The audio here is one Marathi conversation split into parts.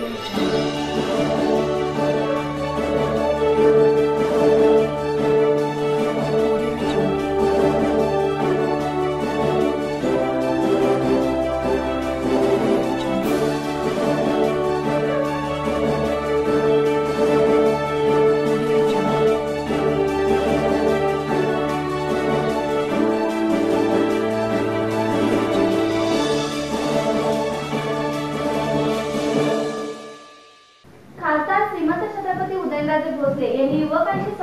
खासदार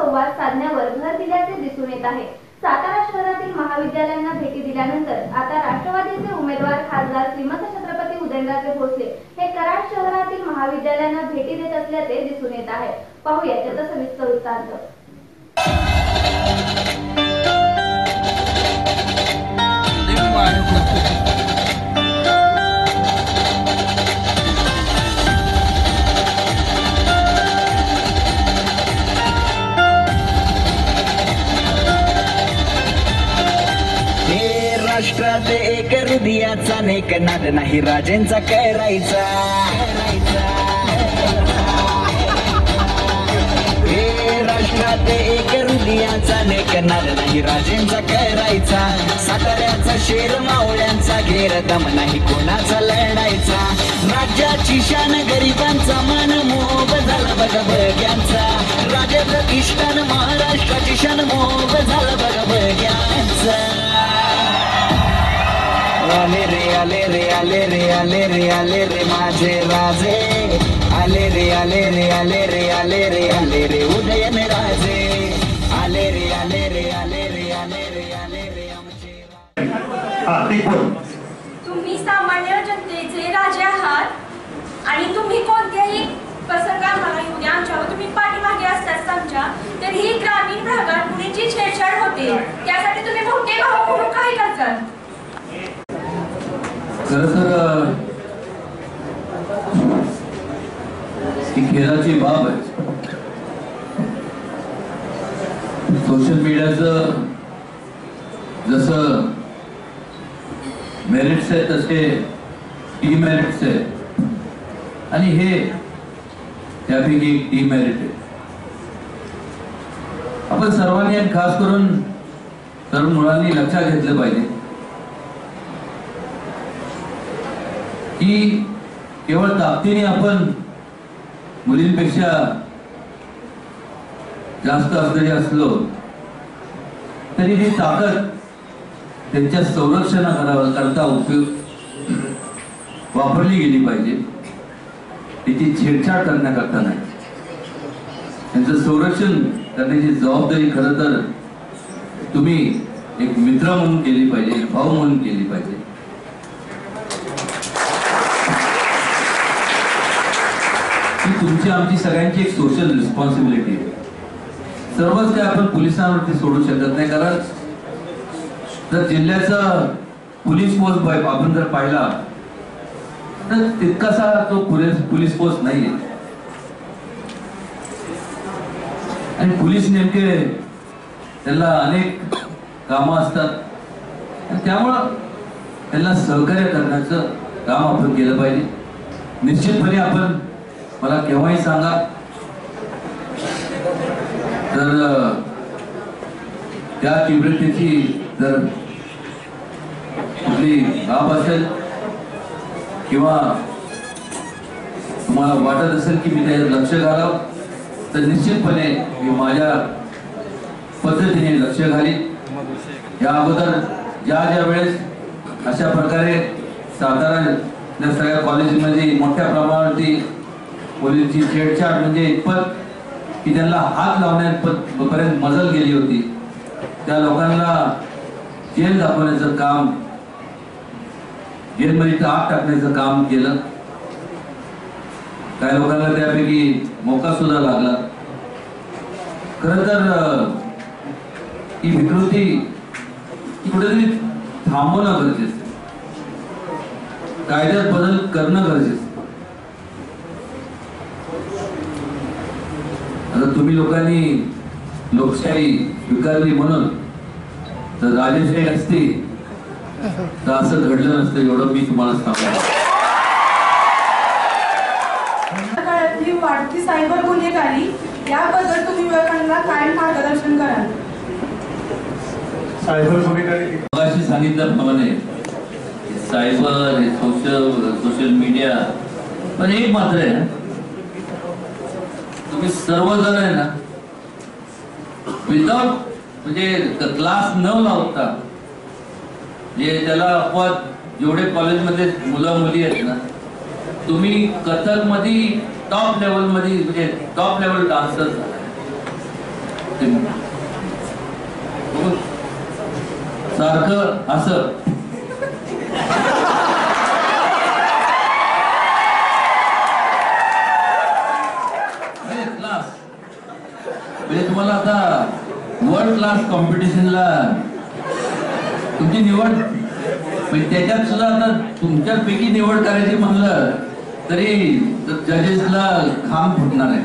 संवाद साधण्यावर भर दिल्याचे दिसून येत आहे. सातारा शहरातील महाविद्यालयांना भेटी दिल्यानंतर आता राष्ट्रवादीचे उमेदवार खासदार श्रीमंत छत्रपती उदयनराजे भोसले हे कराड शहरातील महाविद्यालयांना भेटी देत असल्याचे दिसून येत आहे. पाहूया त्याचा सविस्तर वृत्तांत. राष्ट्रात एक हृदयाचा नेक नाद नाही राजेंचा करायचा हे राष्ट्रात एक हृदयाचा नेक नाद नाही राजेंचा करायचा साताऱ्याचा शेर मावळ्यांचा घेर दम नाही कोणाचा लढायचा? राज्याची शान गरिबांचा मान मोग झाला बघा बघ्यांचा. राजे इष्टान महाराष्ट्राची शान मोग झाला बघा बघ्यांचा. आले रे आले रे आले रे आले रे आले रे माझे राजे आले रे आले रे आले रे आले रे आले रे उदयन राजे आले रे आले रे आले रे आले रे आले रे आमचे. हा तुम्ही सामान्य जनतेचे राजे आहात आणि तुम्ही कोणत्याही प्रसंग आम्हाला येऊ द्या आमच्यावर तुम्ही पाठीमागे असतात आमच्या तर ही ग्रामीण भागात मुलींची छेडछाड होते त्यासाठी तुम्ही मोठे भाऊ म्हणून काय करतात खर तर ही खेळाची बाब आहे. सोशल मीडियाचं जसं मेरिट्स आहे तसे डिमेरिट्स आहे आणि हे त्यापैकी एक डिमेरिट आहे. आपण सर्वांनी आणि खास करून तरुण मुलांनी लक्षात घेतलं पाहिजे की केवळ ताकदीने आपण मुलींपेक्षा जास्त जरी असलो तरी ही ताकद त्यांच्या संरक्षणा करता उपयोग वापरली गेली पाहिजे. त्याची छेडछाड करण्याकरता नाही. त्यांचं संरक्षण करण्याची जबाबदारी खरं तर तुम्ही एक मित्र म्हणून केली पाहिजे एक भाऊ म्हणून केली पाहिजे. अशी आमची सगळ्यांची एक सोशल रिस्पॉन्सिबिलिटी आहे. सर्वच काय आपण पोलिसांवरती सोडू शकत नाही. कारण जर जिल्ह्याचा पोलीस पोस्ट आपण जर पाहिला तर तितकासा तो पोलीस पोलीस पोस्ट आणि पोलीस नेमके त्यांना अनेक कामं असतात. आणि त्यामुळं त्यांना सहकार्य करण्याचं काम आपण केलं पाहिजे. निश्चितपणे आपण मला केव्हाही सांगा. तर त्या तीव्रतेची जर कुठली बाब असेल किंवा तुम्हाला वाटत असेल की मी त्याच्यात लक्ष घालावं तर निश्चितपणे मी माझ्या पद्धतीने लक्ष घालीन. या अगोदर ज्या ज्या वेळेस अशा प्रकारे सातारा सगळ्या कॉलेजमध्ये मोठ्या प्रमाणावरती मुलींची छेडछाड म्हणजे इतपत की त्यांना हात लावण्यात पर्यंत मजल गेली होती. त्या लोकांना जेल दाखवण्याचं काम जेलमध्ये आग टाकण्याचं काम केलं. काही लोकांना त्यापैकी मोका सुद्धा लागला. खर तर ही विकृती कुठेतरी थांबवणं गरजेचं कायद्यात बदल करणं गरजेचं आता तुम्ही लोकांनी लोकशाही स्वीकारली म्हणून तर राजेशाही असती तर असं घडलं नसतं एवढं मी तुम्हाला सांगतो. सायबर गुन्हेगारी याबद्दल तुम्ही युवकांना काय मार्गदर्शन कराल? सायबर गुन्हेगारी मगाशी सांगितल्याप्रमाणे सायबर हे सोशल सोशल मीडिया पण एक मात्र आहे तुम्ही सर्वजण आहे ना विदाउट म्हणजे क्लास न लावता म्हणजे त्याला अपवाद जेवढे कॉलेजमध्ये मुलं मुली आहेत ना तुम्ही कथकमध्ये टॉप लेवलमध्ये म्हणजे टॉप लेवल डान्सर सारखं असं क्लास म्हणजे तुम्हाला आता वर्ल्ड क्लास कॉम्पिटिशनला तुमची निवड म्हणजे त्याच्यात सुद्धा आता तुमच्यापैकी निवड करायची म्हणलं तरी जजेसला खांब फुटणार आहे.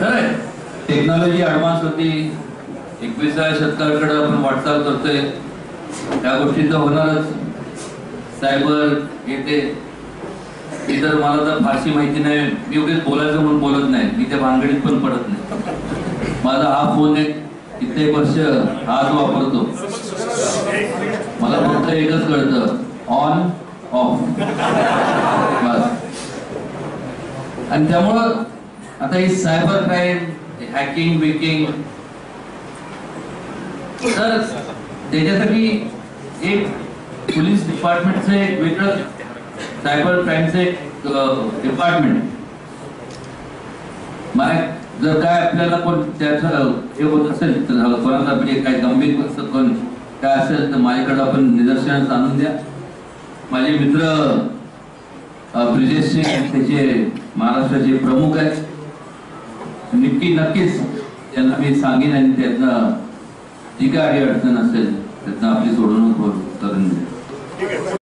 खरंय. टेक्नॉलॉजी ऍडव्हान्स होती. एकविसाव्या शतकाकडे आपण वाटचाल करतोय. त्या गोष्टीचं होणारच. सायबर येते. मी तर मला तर फारशी माहिती नाही मी उगीच बोलायचं म्हणून बोलत नाही. मी त्या भानगडीत पण पडत नाही. माझा हा फोन एक कित्येक वर्ष आज वापरतो. मला फक्त एकच कळतं ऑन ऑफ बस. आणि त्यामुळं आता ही सायबर क्राईम हॅकिंग विकिंग तर त्याच्यासाठी एक पोलीस डिपार्टमेंटचं एक वेगळं सायबर क्राईमचे एक डिपार्टमेंट जर काय आपल्याला कोण त्याचं हे होत असेल तर कोणाला म्हणजे काय गंभीर कोण काय असेल तर माझ्याकडे आपण निदर्शनास आणून द्या. माझे मित्र ब्रिजेश सिंग त्याचे महाराष्ट्राचे प्रमुख आहेत नक्की नक्कीच त्यांना मी सांगेन आणि त्यातनं जी काही अडचण असेल त्यातनं आपली सोडवणूक सोडून